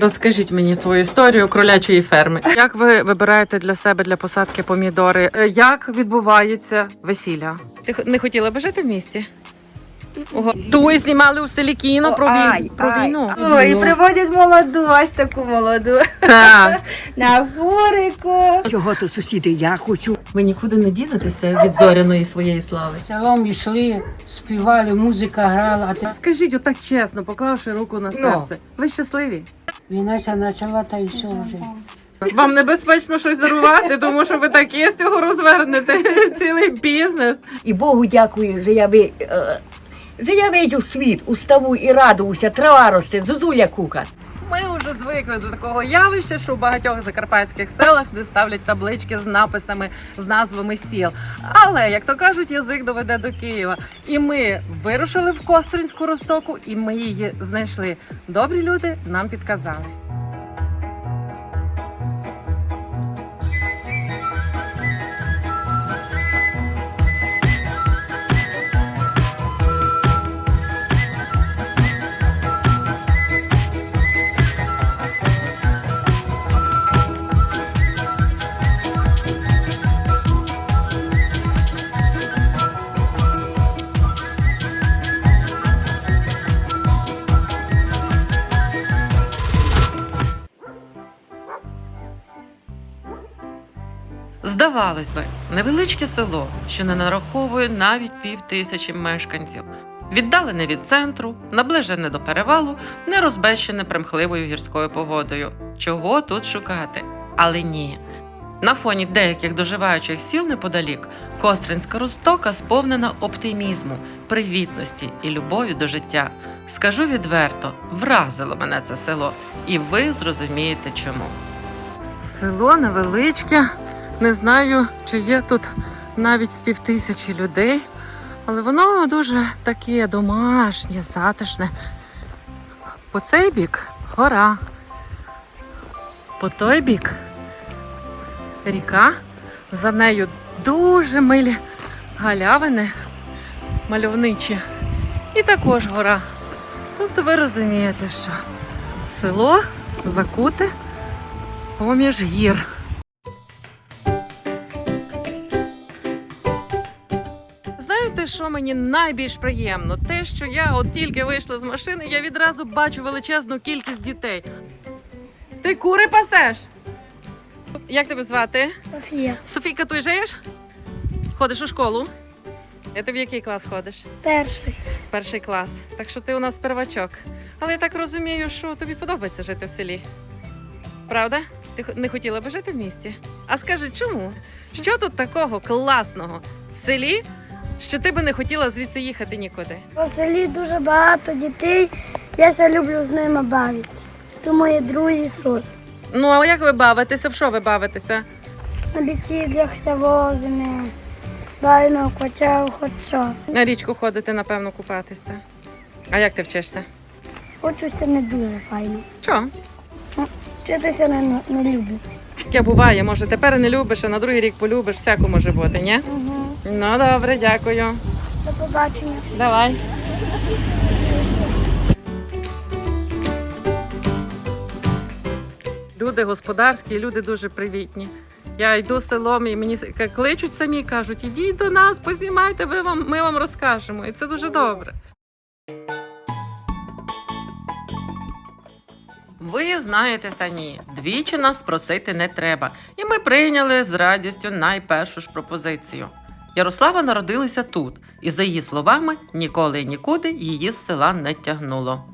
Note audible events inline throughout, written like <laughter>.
Розкажіть мені свою історію кролячої ферми. Як ви вибираєте для себе для посадки помідори? Е, Як відбувається весілля? Ти х- не хотіла б жити в місті? Ого. Ту знімали у селі кіно про, вій... про війну. Ой, і приводять молоду, ось таку молоду. Так. <laughs> На фурику. Чого то сусіди, я хочу. Ви нікуди не дінетеся від зоряної своєї слави. Селом йшли, співали, музика грала, а ти Скажіть отак чесно, поклавши руку на серце. Ви щасливі? війна ця почала, та й все вже. Вам небезпечно щось дарувати, тому що ви таке з цього розвернете <laughs> цілий бізнес. І Богу дякую, що я ви. Е, що я вийду в світ, уставу і радуюся, трава росте, зозуля кука. Ми вже звикли до такого явища, що у багатьох закарпатських селах не ставлять таблички з написами, з назвами сіл. Але як то кажуть, язик доведе до Києва. І ми вирушили в Костринську Ростоку, і ми її знайшли. Добрі люди нам підказали. Здавалось би, невеличке село, що не нараховує навіть пів тисячі мешканців, віддалене від центру, наближене до перевалу, не розбещене примхливою гірською погодою. Чого тут шукати? Але ні. На фоні деяких доживаючих сіл неподалік Костринська Ростока сповнена оптимізму, привітності і любові до життя. Скажу відверто, вразило мене це село, і ви зрозумієте чому. Село невеличке, не знаю, чи є тут навіть з півтисячі людей, але воно дуже таке домашнє, затишне. По цей бік гора, по той бік ріка, за нею дуже милі галявини мальовничі. І також гора. Тобто ви розумієте, що село закуте поміж гір. Що мені найбільш приємно? Те, що я от тільки вийшла з машини, я відразу бачу величезну кількість дітей. Ти кури пасеш? Як тебе звати? Софія, Софійка, ти живеш? Ходиш у школу? А ти в який клас ходиш? перший. Перший клас. Так що ти у нас первачок. Але я так розумію, що тобі подобається жити в селі. Правда? Ти не хотіла би жити в місті? А скажи, чому? Що тут такого класного в селі, що ти би не хотіла звідси їхати нікуди? По селі дуже багато дітей. Я ся люблю з ними бавитися. То мої друзі сот. Ну, а як ви бавитеся? В що ви бавитеся? На біціклях ся возимо. Бавимо квачав, хоч що. На річку ходити, напевно, купатися. А як ти вчишся? Учуся не дуже файно. Що? Вчитися не, не люблю. Таке буває, може, тепер не любиш, а на другий рік полюбиш, всяко може бути, ні? Ну, добре, дякую. До побачення. Давай. Люди господарські, люди дуже привітні. Я йду селом і мені кличуть самі, кажуть, ідіть до нас, познімайте, ви вам, ми вам розкажемо. І це дуже добре. Ви знаєте самі, двічі нас просити не треба, і ми прийняли з радістю найпершу ж пропозицію. Ярослава народилася тут, і за її словами, ніколи і нікуди її з села не тягнуло.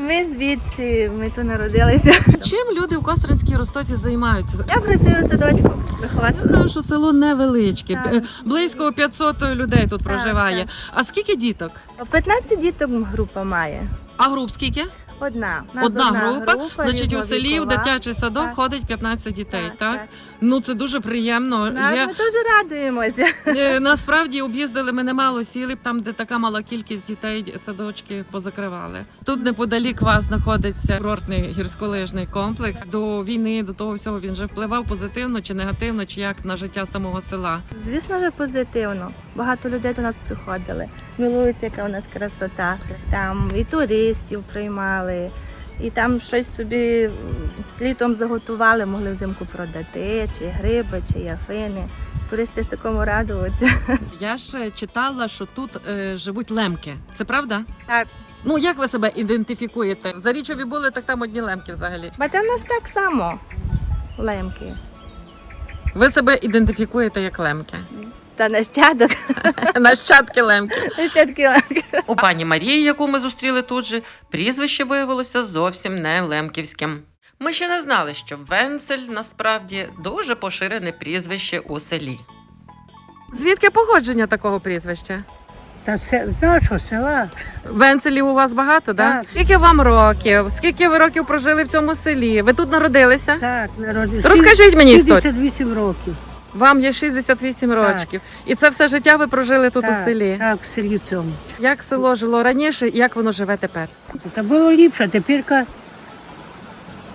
Ми звідси, ми тут народилися. Чим люди в Костринській Ростоці займаються? Я працюю в садочку виховати. Я знаю, що село невеличке, Так. е, близько 500 людей тут проживає. так. А скільки діток? 15 діток група має. А груп скільки? Одна. У нас Одна група, значить у селі в дитячий садок Так. ходить 15 дітей, так? Ну це дуже приємно. Так, Я, Ми дуже радуємося. е, насправді об'їздили ми немало сіл, там, де така мала кількість дітей, садочки позакривали. Тут неподалік вас знаходиться курортний гірськолижний комплекс. До війни, до того всього він же впливав позитивно чи негативно, чи як на життя самого села. Звісно ж, позитивно. Багато людей до нас приходили. Милуються, яка у нас красота. Там і туристів приймали, І там щось собі літом заготували, могли взимку продати, чи гриби, чи яфини. Туристи ж такому радуються. <laughs> Я ж е, читала, що тут е, живуть лемки. Це правда? Так. Ну як ви себе ідентифікуєте? В Зарічові були, так там одні лемки взагалі. Там в нас так само лемки. Ви себе ідентифікуєте як лемки. Та нащадок, <laughs> Нащадки лемки. нащадки лемки. У пані Марії, яку ми зустріли тут же, прізвище виявилося зовсім не лемківським. Ми ще не знали, що Венцель насправді дуже поширене прізвище у селі. Звідки походження такого прізвища? Та се, з нашого села. Венцелів у вас багато, да? Так. Скільки вам років? Скільки ви років прожили в цьому селі? Ви тут народилися? Так, народився. Розкажіть мені історію. 58 років. Вам є 68 років. І це все життя ви прожили тут так, у селі. Так, в селі цьому. Як село жило раніше, і як воно живе тепер? Та було ліпше, тепер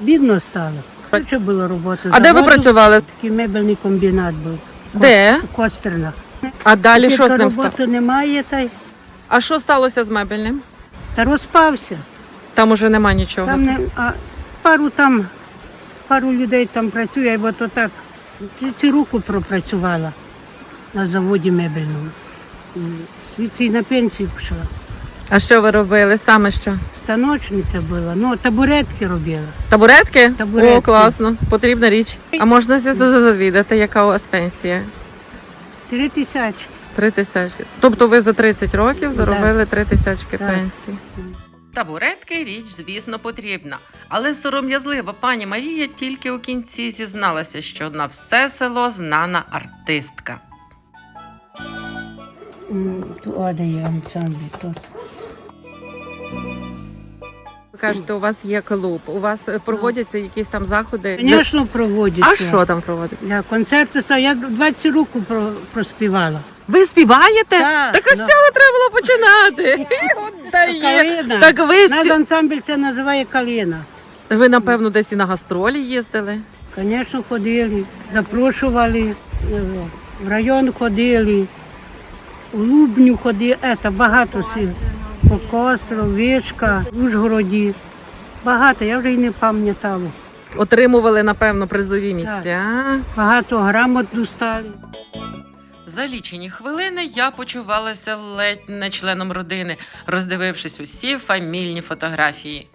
бідно стало. Ліпше було робота. А де ви Заводу, працювали? Такий мебельний комбінат був. Де? У Костернах. А далі що з Тепер ним стало? роботи немає, та, й- А що сталося з мебельним? та розпався. Там уже нема нічого. Там не, а пару там, пару людей там працює, бо то так, ці руку пропрацювала на заводі мебельному. І Звідси й на пенсію пішла. А що ви робили? Саме що? Станочниця була, ну табуретки робила. Табуретки? Табуретки. О, класно, потрібна річ. А можна завідати, яка у вас пенсія? Три тисячі. Три тисячі. Тобто ви за 30 років заробили три тисячки пенсії. Табуретки річ, звісно, потрібна. Але сором'язлива пані Марія тільки у кінці зізналася, що на все село знана артистка. Ви кажете, у вас є клуб, у вас проводяться якісь там заходи. Звісно, проводяться. А що там проводиться? Я концерти став, я 20 років проспівала. Ви співаєте? Так, так ось з да. цього треба було починати. <laughs> От дає. Калина. Так ви, Наш ансамбль це називає калина. ви, напевно, десь і на гастролі їздили. Звісно, ходили, запрошували, е, в район ходили, у Лубню ходили, це багато сил. Покосро, Вишка, в Ужгороді. Багато, я вже й не пам'ятала. Отримували, напевно, призові місця. Багато грамот достали. За лічені хвилини я почувалася ледь не членом родини, роздивившись усі фамільні фотографії.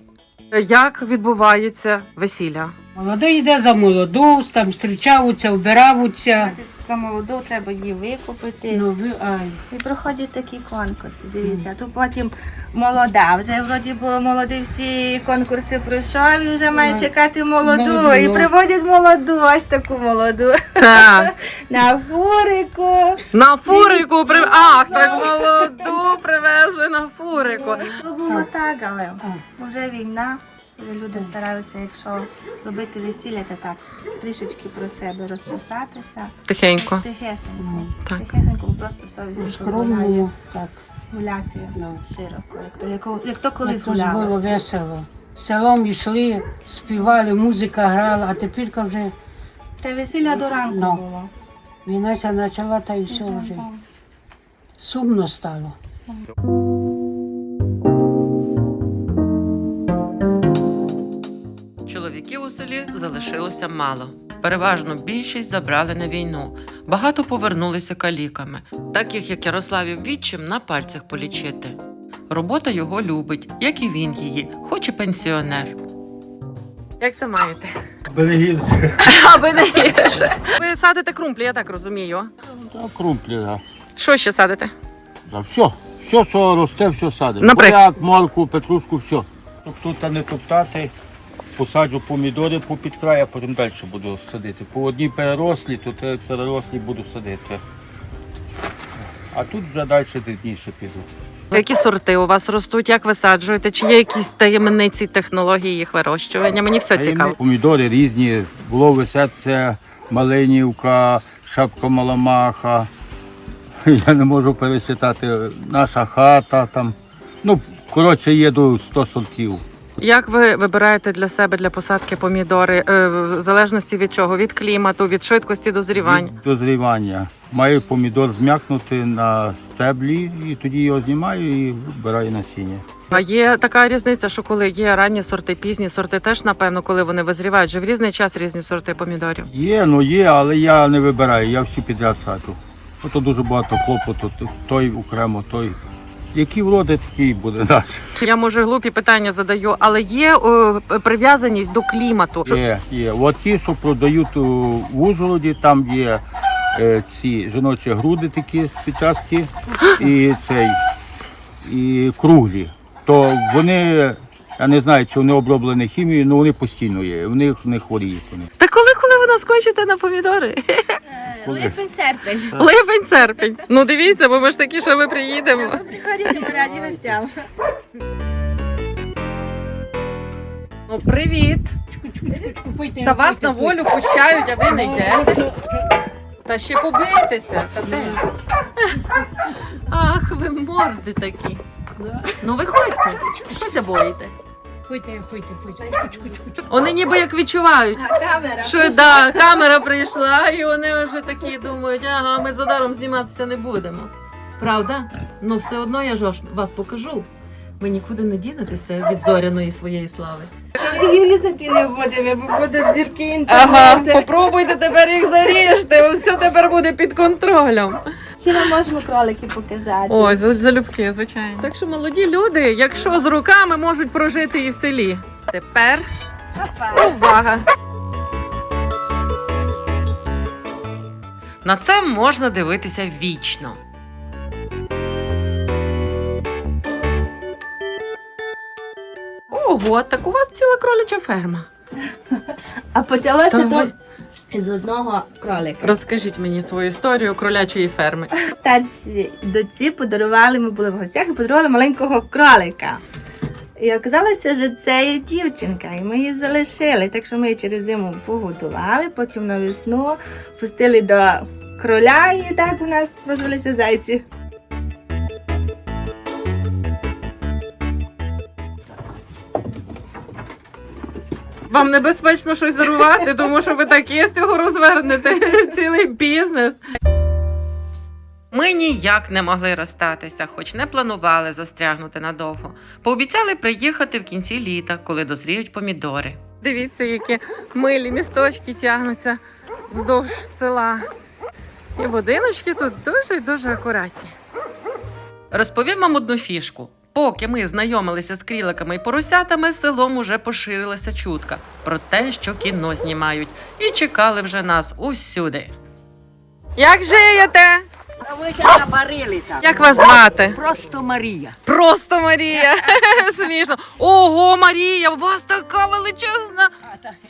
Як відбувається весілля? Молодий йде за молоду, там зустрічаються, вбираються. За молоду треба її викупити. Ну, ви, ай. І проходять такі конкурси, дивіться. Тут потім молода, вже вроді було молодий всі конкурси пройшов і вже має Ну, чекати молоду. молоду. І приводять молоду, ось таку молоду. Так, <laughs> На фурику. на фурику при... Ах, так молоду привезли на фурику. То було так, але вже війна. Люди стараються, якщо робити весілля, то так трішечки про себе розписатися. Тихенько. Тихесенько. Так. Тихесенько, просто совість дозволяє так. гуляти широко, як то, як, як то колись Це ж було весело. Селом йшли, співали, музика грала, а тепер вже Та весілля до ранку Ну. було. війна ця почала, та й все вже. Сумно стало. Чоловіків у селі залишилося мало. Переважно більшість забрали на війну. Багато повернулися каліками, таких як Ярославів відчим на пальцях полічити. Робота його любить, як і він її, хоч і пенсіонер. Як це маєте? Берегівці. <laughs> Аби не гірше. Ви садите крумплі, я так розумію. Крумплі, да. Що ще садите? Да, все. Все, що росте, все садимо. Наприклад? Морку, петрушку, все. Щоб тут не топтати, посаджу помідори по підкрай, а потім далі буду садити. По одній перерослі, то перерослі буду садити. А тут вже далі дрібніше підуть. Які сорти у вас ростуть, як висаджуєте? Чи є якісь таємниці технології їх вирощування? Мені все цікаво. Помідори різні. Було висеться малинівка, шапка маламаха. <laughs> Я не можу пересчитати. Наша хата там. Ну, коротше, є до 100 сортів. Як ви вибираєте для себе для посадки помідори? Е, в залежності від чого? Від клімату, від швидкості дозрівання? Від Дозрівання. Маю помідор зм'якнути на стеблі і тоді його знімаю і вбираю насіння. А є така різниця, що коли є ранні сорти, пізні сорти, теж напевно, коли вони визрівають, же в різний час різні сорти помідорів. Є, ну є, але я не вибираю, я всі підряд саджу. Ото дуже багато клопоту, той окремо, той. Який вроди такий буде наш. Я може глупі питання задаю, але є о, прив'язаність до клімату. Є, є. От ті, що продають в Ужгороді, там є е, ці жіночі груди такі спічасті <gasps> і цей, і круглі. То вони, я не знаю, чи вони оброблені хімією, але вони постійно є. В них не хворіють вони. Та коли, коли ви нас кличете на помідори? Липень серпень. Липень, серпень. Ну дивіться, бо ми ж такі, що ми приїдемо. Приходять ми раді гостям. Ну, привіт. Та вас на волю пущають, а ви не йдете. Та ще побийтеся. Та де? Ах, ви морди такі. Ну виходьте. Щося боїте. Ходьте, ходьте, ходьте. Вони ніби як відчувають. Камера. Що да, камера прийшла, і вони вже такі думають, ага, ми за даром зніматися не будемо. Правда? Ну все одно я ж вас покажу. Ви нікуди не дінетеся від зоряної своєї слави. Різати не будемо, бо будуть зірки Ага, інтернету. попробуйте тепер їх заріжте, все тепер буде під контролем. Чи ми можемо кролики показати? Ой, за- залюбки, звичайно. Так що молоді люди, якщо з руками можуть прожити і в селі. Тепер Папа. увага! На це можна дивитися вічно. Ого, так у вас ціла кроляча ферма. А почалося Та то ви- з одного кролика. Розкажіть мені свою історію кролячої ферми. Старші доці подарували, ми були в гостях і подарували маленького кролика. І оказалося, що це є дівчинка, і ми її залишили. Так що ми її через зиму погодували, потім на весну пустили до кроля, і так у нас розвелися зайці. Вам небезпечно щось дарувати, тому що ви таке з цього розвернете <laughs> цілий бізнес. Ми ніяк не могли розстатися, хоч не планували застрягнути надовго. Пообіцяли приїхати в кінці літа, коли дозріють помідори. Дивіться, які милі місточки тягнуться вздовж села. І будиночки тут дуже дуже акуратні. Розповім вам одну фішку. Поки ми знайомилися з кріликами і поросятами, селом уже поширилася чутка про те, що кіно знімають, і чекали вже нас усюди. Як? А ви там. Як вас звати? Просто Марія. Просто Марія. <laughs> Смішно. Ого, Марія, у вас така величезна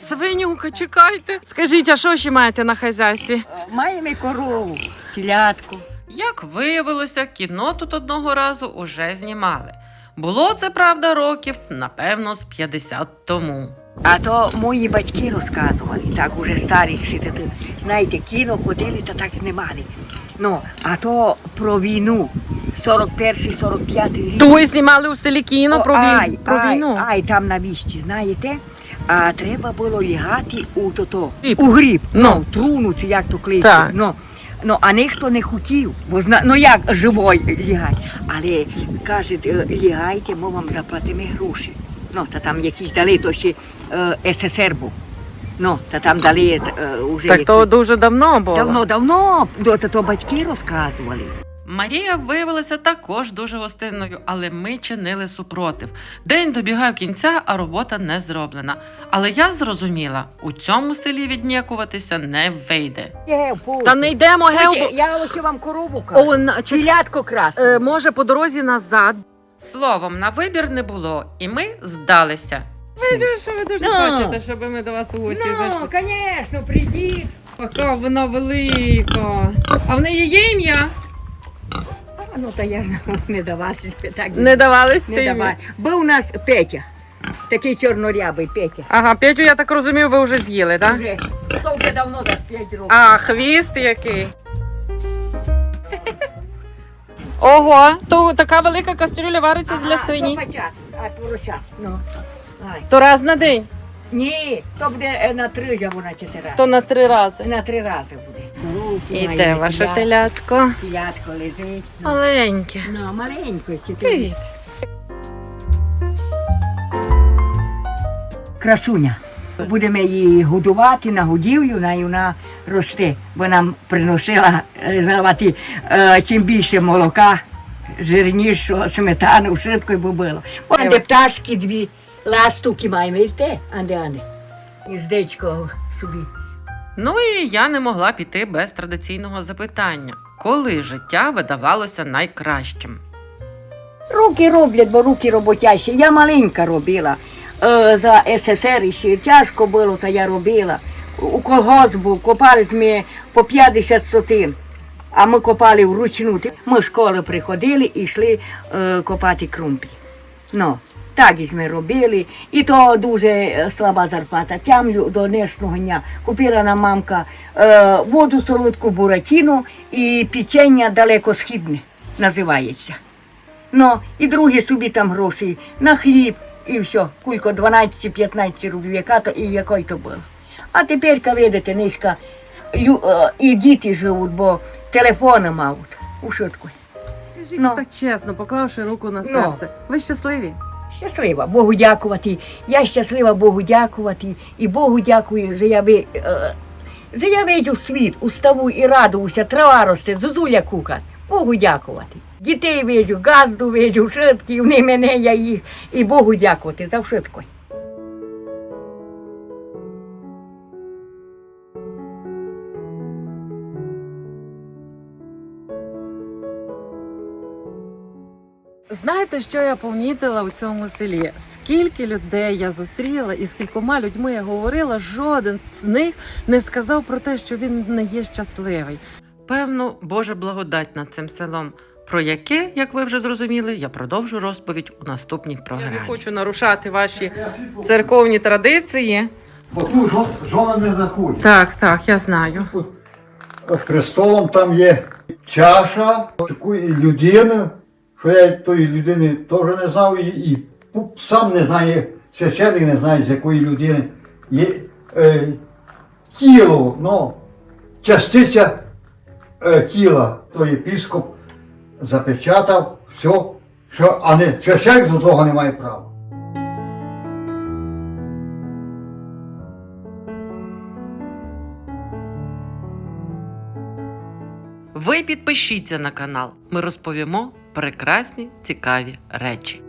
свинюка. Чекайте. Скажіть, а що ще маєте на хазяйстві? Маємо корову, телятку. Як виявилося, кіно тут одного разу уже знімали. Було це правда років, напевно, з 50 тому. А то мої батьки розказували, так уже старі всі знаєте, кіно ходили та так знімали. Ну, а то про війну, 41-45 рік. То ви знімали у селі кіно О, про, ай, вій... про ай, війну. Ай, там на вісті, знаєте? А треба було лягати у тото, у гріб, Ну. ну, труну чи як то кличуть. Ну, ну, а ніхто не хотів, бо зна... ну як живой лягай. Але кажуть, е, лягайте, ми вам заплатимо гроші. Ну, та там якісь дали, то ще е, СССР був. Ну, та там дали е, уже. Так то дуже давно було. Давно, давно, то, то батьки розказували. Марія виявилася також дуже гостинною, але ми чинили супротив. День добігав кінця, а робота не зроблена. Але я зрозуміла, у цьому селі віднікуватися не вийде. Та не йдемо гео. Я ось вам корову кажу. О, на- чи- Телятко красне. е, може, по дорозі назад. Словом, на вибір не було, і ми здалися. Ви що ви дуже Ну. хочете, щоб ми до вас у гості Ну, звісно, прийдіть. Яка вона велика. А в неї є ім'я? Ну, та я <laughs> не давала так. Не давались не ти давай. Був у нас Петя, такий чорнорябий Петя. Ага, Петю, я так розумію, ви вже з'їли, так? Вже, то вже давно десь 5 років. А, хвіст який. <laughs> Ого, то така велика кастрюля вариться для свині. То печат, а поросят. Ну. Ай. То раз на день, Ні, то буде е, на три же вона чотири. то на три рази. На три рази буде. Іде те ваше телятко. Телятко лежить. Маленьке. Ну, маленьке. Привіт. Красуня. Будемо її годувати на годівлю, і вона росте, бо нам приносила е, знавати, е, чим більше молока, жирнішого, сметану, швидко й було. де пташки дві, ластуки маємо і те, анде анде. Гніздечко собі Ну і я не могла піти без традиційного запитання: коли життя видавалося найкращим? Руки роблять, бо руки роботящі. Я маленька робила. Е, за СССР ще тяжко було, та я робила. У колгосп був, копали ми по 50 сотин. А ми копали вручну. Ми з школи приходили і йшли е, копати крумпі. Ну, так і ми робили. І то дуже е, слаба зарплата. Тямлю до днешнього дня. Купила нам мамка е, воду солодку буратіну і печення далекосхідне називається. Ну, і другі собі там гроші на хліб і все, кулько 12-15 рублів, яка то і якої то було. А тепер, видите, низька, е, і діти живуть, бо телефони мають у швидку. Скажіть Ну. так чесно, поклавши руку на Ну. серце. Ви щасливі? Щаслива, Богу дякувати. Я щаслива Богу дякувати. І Богу дякую, що я ви. Е, що я вийду в світ, уставу і радуюся, трава росте, зозуля кука. Богу дякувати. Дітей видю, газду видю, швидкі, вони мене, я їх. І Богу дякувати за швидко. Знаєте, що я помітила у цьому селі? Скільки людей я зустріла і з кількома людьми я говорила, жоден з них не сказав про те, що він не є щасливий. Певно, Божа благодать над цим селом, про яке, як ви вже зрозуміли, я продовжу розповідь у наступній програмі. Я не хочу нарушати ваші церковні традиції. Бо тут жона не заходить. Так, так, я знаю. Престолом там є чаша людини, що я тої людини теж не знав і, і сам не знає, священник не знає, з якої людини є е, тіло, ну, частиця е, тіла, той єпископ запечатав все, що, а не священник до того не має права. Ви підпишіться на канал. Ми розповімо прекрасні цікаві речі.